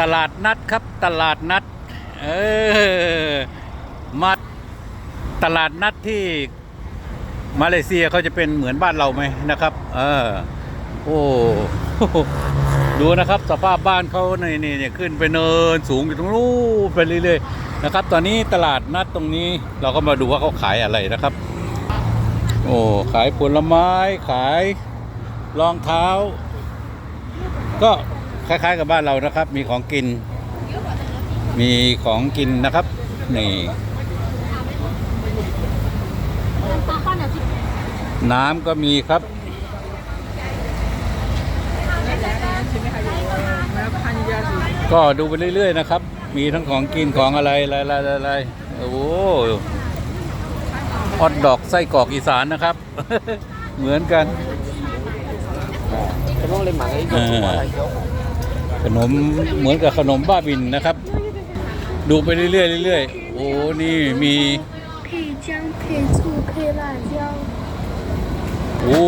ตลาดนัดครับตลาดนัด เออมาตลาดนัดที่มาเลเซียเขาจะเป็นเหมือนบ้านเราไหมนะครับ เออโอ้ดูนะครับ สภาพบ้านเขาในนี่เนี่ยขึ้นไปเนินสูงอยู่ตรงนู้นไปเรื่อยๆนะครับ ตอนนี้ตลาดนัดตรงนี้เราก็มาดูว่าเขาขายอะไรนะครับ โอ้ขายผลไม้ขายรองเท้า ก็ คล้าย ๆ กับบ้านเรานะครับ มีของกิน มีของกินนะครับ นี่น้ำก็มีครับก็ดูไปเรื่อยๆนะครับ มีทั้งของกินของอะไรอะไรอะไรอะไรโอ้โหฮอตดอกไส้กรอกอีสานนะครับ เหมือนกัน Cái món lên mạng ấy À. dùng của thầy chỗ ข ขนมเหมือนกับขนมบ้าบินนะครับ ดูไปเรื่อยๆเรื่อยๆโอ้นี่มีโอ้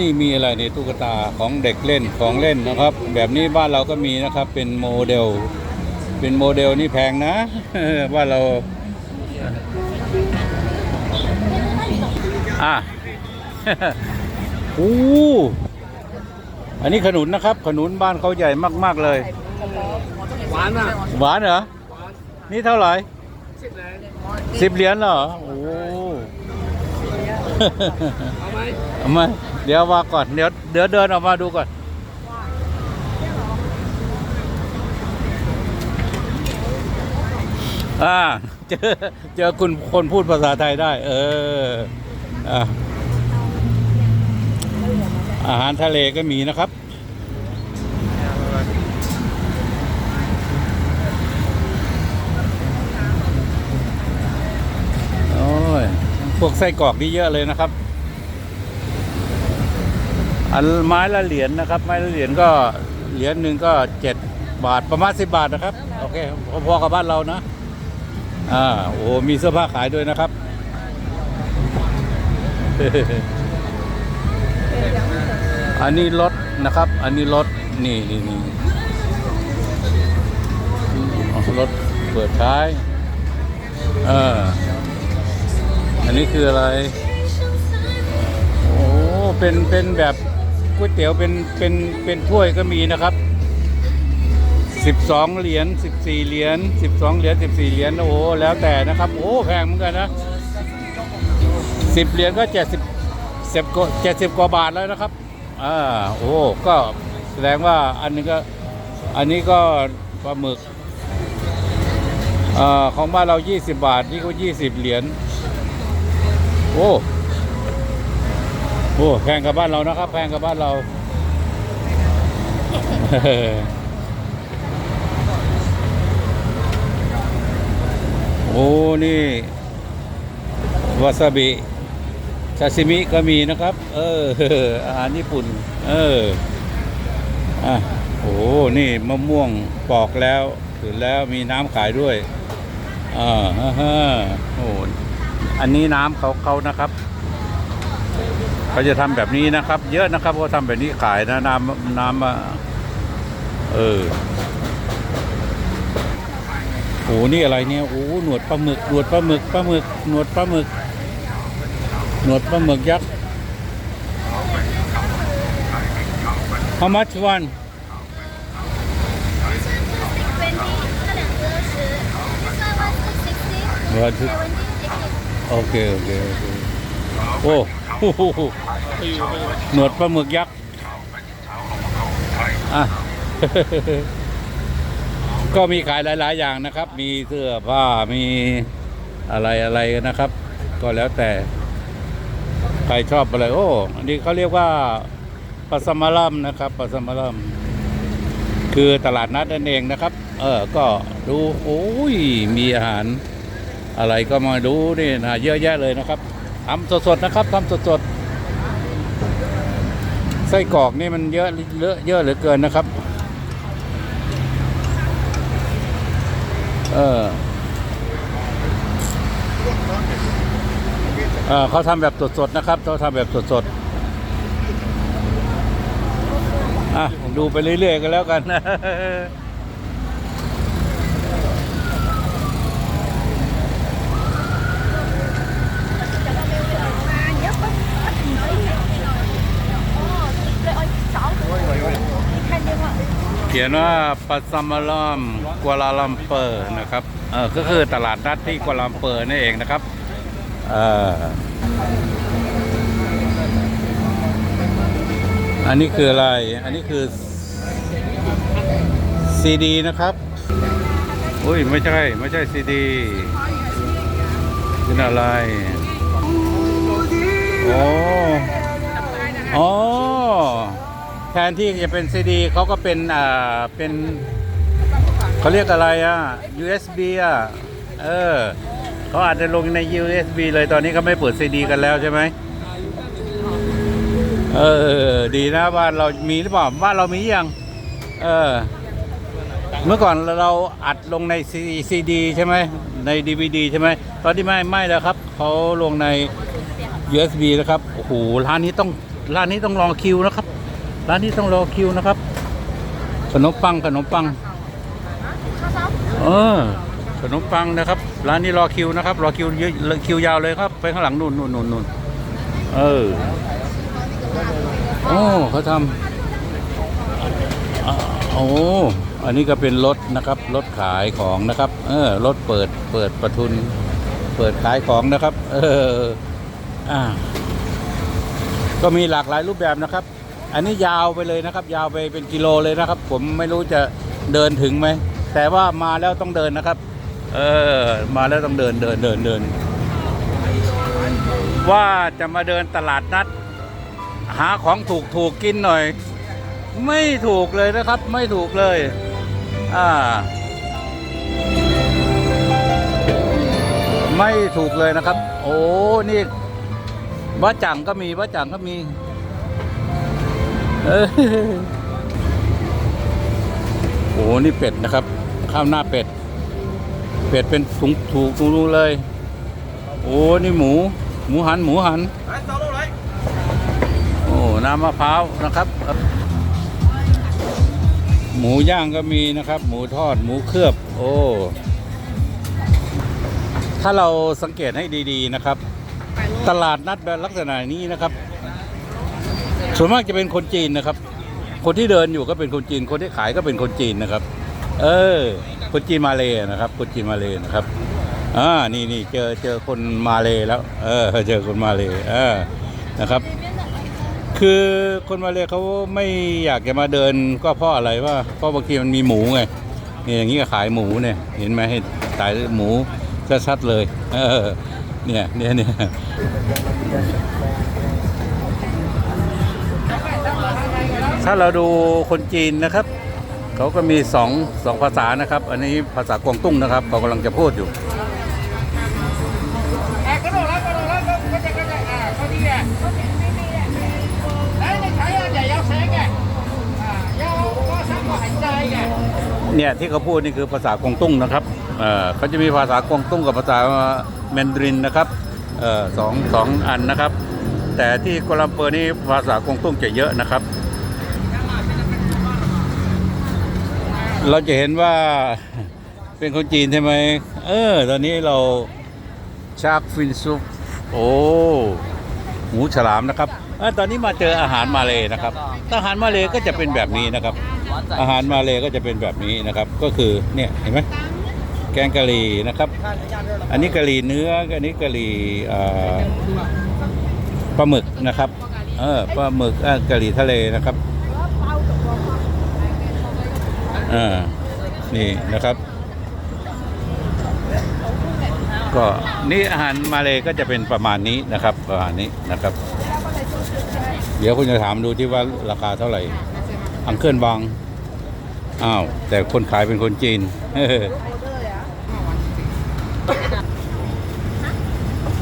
นี่มีอะไรในตุ๊กตาของเด็กเล่นของเล่นนะครับ แบบนี้บ้านเราก็มีนะครับ เป็นโมเดล เป็นโมเดลนี่แพงนะบ้านเราอะโอ้ อันนี้ขนุนนะครับ ขนุนบ้านเขาใหญ่มาก ๆ เลย Quán à หวานเหรอ นี่เท่าไหร่สิบเหรียญเหรอ โอ้เอาไหมเอามเดี๋ยวว่าก่อน เดี๋ยวเดี๋ยวเดินออกมาดูก่อน อ่า เจอเจอคุณคนพูดภาษาไทยได้ เออ อะ อาหารทะเลก็มีนะครับ โอ้ย พวกไส้กรอกนี่เยอะเลยนะครับ อันไม้ละเหรียญนะครับ ไม้ละเหรียญก็เหรียญหนึ่งก็เจ็ดบาทประมาณสิบบาทนะครับ โอเคพอๆกับบ้านเรานะ อ่า โอ้ มีเสื้อผ้าขายด้วยนะครับ อันนี้รถนะครับ อันนี้รถนี่นี่นี่รถเปิดท้ายเอออันนี้คืออะไร โอ้เป็นเป็นแบบก๋วยเตี๋ยวเป็นเป็นเป็นถ้วยก็มีนะครับ12เหรียญ14เหรียญ12เหรียญ14เหรียญโอ้แล้วแต่นะครับ โอ้แพงเหมือนกันนะ10เหรียญก็70 10กว่า70กว่าบาทแล้วนะครับ อ่าโอ้ก็แสดงว่าอันนี้ก็อันนี้ก็ปลาหมึกอ่าของบ้านเรา 20 บาท นี่ก็ 20 เหรียญ โอ้ โอ้ แพงกับบ้านเรานะครับ แพงกับบ้านเรา โอ้ นี่ วาซาบิ ซาซิมิก็มีนะครับ เอออาหารญี่ปุ่น เอออะโอ้นี่มะม่วงปอกแล้วถึงแล้วมีน้ำขายด้วยอ่าฮ่าฮ่าโอ้อันนี้น้ำเขาเขานะครับเขาจะทำแบบนี้นะครับ เยอะนะครับเขาทำแบบนี้ขายนะน้ำน้ำเออโอ้นี่อะไรเนี่ยโอ้หนวดปลาหมึกหนวดปลาหมึกปลาหมึกหนวดปลาหมึก หนวดปลาหมึกยักษ์ How much one วันที่โอเคโอเคโอเคโอ้โหหนวดปลาหมึกยักษ์อะก็มีขายหลาย ๆ อย่างนะครับ มีเสื้อผ้ามีอะไรอะไรนะครับ ก็แล้วแต่ ใครชอบอะไรโอ้ อันนี้เขาเรียกว่าปัสมาลัมนะครับปัสมาลัมคือตลาดนัดนั่นเองนะครับ เออ ก็ดูโอ้ย มีอาหาร อะไรก็มาดูนี่นะเยอะแยะเลยนะครับทำสดๆนะครับทำสดๆไส้กรอกนี่มันเยอะเยอะเยอะเหลือเกินนะครับ เออ เขาทำแบบสดๆนะครับเขาทำแบบสดๆอะดูไปเรื่อยๆกันแล้วกันเขียนว่าปัสมาลอมกัวลาลัมเปอร์นะครับ เออก็คือตลาดนัดที่กัวลาลัมเปอร์นี่เองนะครับ อออันนี้คืออะไร อันนี้คือซีดีนะครับ อุ้ยไม่ใช่ ไม่ใช่ซีดีเป็นอะไร โอ้อ๋อแทนที่จะเป็นซีดีเขาก็เป็นอ่าเป็นเขาเรียกอะไรอะ USB อะ เออ เขาอาจจะลงใน USB เลยตอนนี้เขาไม่เปิดซีดีกันแล้วใช่ไหมเออ ดีนะบ้านเรามีหรือเปล่าบ้านเรามียัง เออ เมื่อก่อนเราอัดลงในซีดีใช่ไหมในดีวดีใช่ไหมตอนที่ไม่ไม่แล้วครับเขาลงใน USB แล้วครับโอ้โหร้านนี้ต้องร้านนี้ต้องรอคิวนะครับ ร้านนี้ต้องรอคิวนะครับ ขนมปังขนมปัง เออ ขนมปังนะครับ ร้านนี้รอคิวนะครับ รอคิวเยอะคิวยาวเลยครับ ไปข้างหลังนู่นนู่นนู่นนู่นเออโอ้เขาทำอ่าโอ้อันนี้ก็เป็นรถนะครับรถขายของนะครับ เออรถเปิดเปิดประทุน เปิดขายของนะครับ เอออ่าก็มีหลากหลายรูปแบบนะครับ อันนี้ยาวไปเลยนะครับ ยาวไปเป็นกิโลเลยนะครับ ผมไม่รู้จะเดินถึงไหมแต่ว่ามาแล้วต้องเดินนะครับ เออ มาแล้วต้องเดินเดินเดินเดิน ว่าจะมาเดินตลาดนัด หาของถูกถูกกินหน่อย ไม่ถูกเลยนะครับ ไม่ถูกเลย อ่า ไม่ถูกเลยนะครับ โอ้นี่บ้าจังก็มีบ้าจังก็มี เออโอ้นี่เป็ดนะครับ ข้าวหน้าเป็ด เป็ดเป็นถุงถูกถูกเลย โอ้นี่หมู หมูหัน หมูหัน โอ้ น้ำมะพร้าวนะครับ หมูย่างก็มีนะครับ หมูทอด หมูเคลือบ โอ้ ถ้าเราสังเกตให้ดีๆนะครับ ตลาดนัดแบบลักษณะนี้นะครับ ส่วนมากจะเป็นคนจีนนะครับ คนที่เดินอยู่ก็เป็นคนจีน คนที่ขายก็เป็นคนจีนนะครับ เออ คนจีนมาเลยนะครับคนจีนมาเลยนะครับอ่านี่นี่เจอเจอคนมาเลยแล้วเออเจอคนมาเลยเออนะครับ คือคนมาเลยเขาไม่อยากจะมาเดินก็เพราะอะไรว่าเพราะบางทีมันมีหมูไงเนี่ยอย่างนี้ก็ขายหมูเนี่ย เห็นไหมให้ขายหมูชัดๆเลย เออเนี่ยเนี่ยเนี่ยถ้าเราดูคนจีนนะครับ เขาก็มีสองสองภาษานะครับ อันนี้ภาษากวางตุ้งนะครับเขากำลังจะพูดอยู่เนี่ยที่เขาพูดนี่คือภาษากวางตุ้งนะครับเออเขาจะมีภาษากวางตุ้งกับภาษาแมนดรินนะครับเออสองสองอันนะครับ แต่ที่กัวลาลัมเปอร์นี่ภาษากวางตุ้งจะเยอะนะครับ เราจะเห็นว่าเป็นคนจีนใช่ไหม เออ ตอนนี้เราชาร์กฟินซุป โอ้ หมูฉลามนะครับอตอนนี้มาเจออาหารมาเลยนะครับ อาหารมาเลยก็จะเป็นแบบนี้นะครับ อาหารมาเลยก็จะเป็นแบบนี้นะครับ ก็คือเนี่ยเห็นไหมแกงกะหรี่นะครับ อันนี้กะหรี่เนื้อ อันนี้กะหรี่ปลาหมึกนะครับ เออ ปลาหมึกกะหรี่ทะเลนะครับ อ่านี่นะครับ ก็นี่อาหารมาเลยก็จะเป็นประมาณนี้นะครับประมาณนี้นะครับ เดี๋ยวคุณจะถามดูที่ว่าราคาเท่าไหร่ อังเคิลบางอ้าวแต่คนขายเป็นคนจีน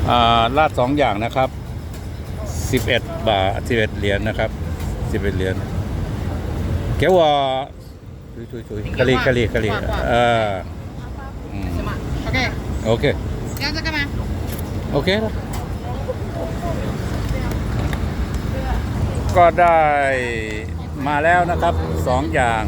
อาลาดสองอย่างนะครับ 11 บาท11เหรียญนะครับ 11 เหรียญเกี๊ยวว่า ถุยยถุกะลีกะลีกะหรี่เอออืมโอเค jangan ke mana? โอเคก็ได้มาแล้วนะครับสองอย่าง